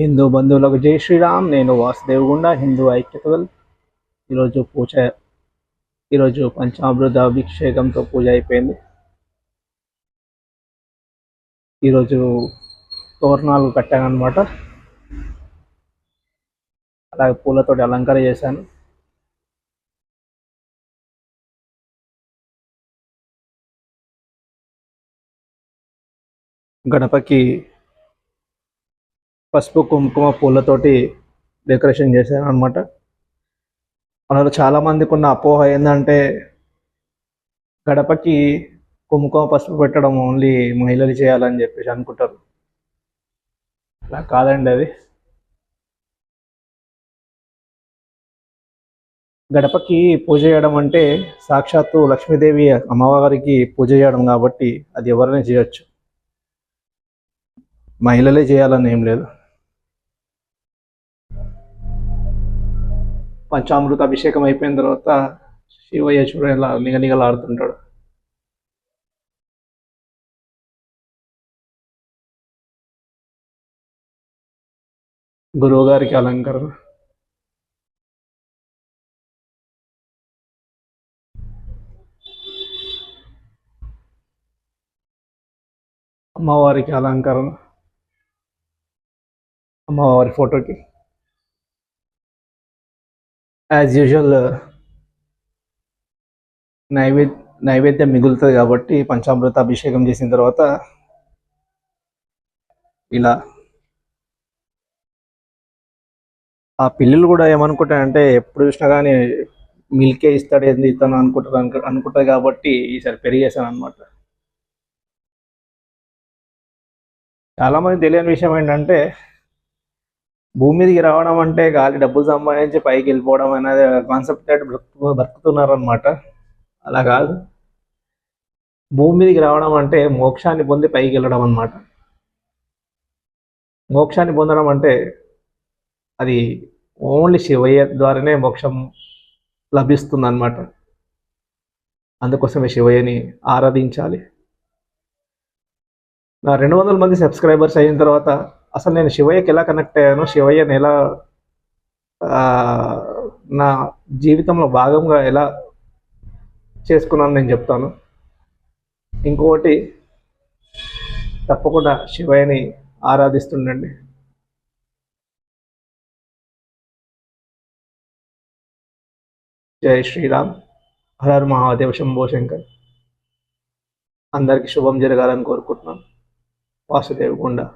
హిందూ బంధువులకు జై శ్రీరామ్. నేను వాసుదేవ్ గుండా హిందూ ఐక్యత ఈరోజు పూజ ఈరోజు పంచామృత అభిషేకంతో పూజ అయిపోయింది. ఈరోజు తోరణాలు కట్టాను అలాగే పూలతోటి అలంకారం చేశాను. గణపకి పసుపు కుంకుమ పూలతోటి డెకరేషన్ చేశాను అనమాట మనలో చాలా మందికి ఉన్న అపోహ ఏంటంటే గడపకి కుంకుమ పసుపు పెట్టడం ఓన్లీ మహిళలు చేయాలని చెప్పేసి అనుకుంటారు. అలా కాదండి అది. గడపకి పూజ చేయడం అంటే సాక్షాత్తు లక్ష్మీదేవి అమ్మవారికి పూజ చేయడం కాబట్టి అది ఎవరైనా చేయొచ్చు. మహిళలే చేయాలని ఏం లేదు. పంచామృత అభిషేకం అయిపోయిన తర్వాత శివయ్య చూడ ఇలా నిగనిగలాడుతుంటాడు గురువు గారికి అలంకరణ. అమ్మవారికి అలంకరణ. అమ్మవారి ఫోటోకి. యాజ్ యూజువల్ నైవేద్య నైవేద్యం మిగులుతుంది కాబట్టి పంచామృత అభిషేకం చేసిన తర్వాత ఇలా ఆ పిల్లలు కూడా ఏమనుకుంటారంటే ఎప్పుడు చూసినా కానీ మిల్కే ఇస్తాడు ఏంది ఇస్తాను అనుకుంటారు అనుకు అనుకుంటుంది కాబట్టి ఈసారి పెరిగేసాను అనమాట చాలామంది తెలియని విషయం ఏంటంటే భూమి మీదకి రావడం అంటే గాలి డబ్బులు సంపాదించి పైకి వెళ్ళిపోవడం అనేది కాన్సెప్ట్ బ్రతుకు అనమాట అలా కాదు. భూమి మీదకి రావడం అంటే మోక్షాన్ని పొంది పైకి వెళ్ళడం అనమాట మోక్షాన్ని పొందడం అంటే అది ఓన్లీ శివయ్య ద్వారానే మోక్షం లభిస్తుంది అనమాట అందుకోసమే శివయ్యని ఆరాధించాలి. నా రెండు వందల మంది సబ్స్క్రైబర్స్ అయిన తర్వాత అసలు నేను శివయ్యకి ఎలా కనెక్ట్ అయ్యాను శివయ్యని ఎలా నా జీవితంలో భాగంగా ఎలా చేసుకున్నాను నేను చెప్తాను. ఇంకొకటి తప్పకుండా శివయ్యని ఆరాధిస్తుండండి. జై శ్రీరామ్. హరర్ మహాదేవ శంభో శంకర్. అందరికీ శుభం జరగాలని కోరుకుంటున్నాను. వాసుదేవ్ గుండా.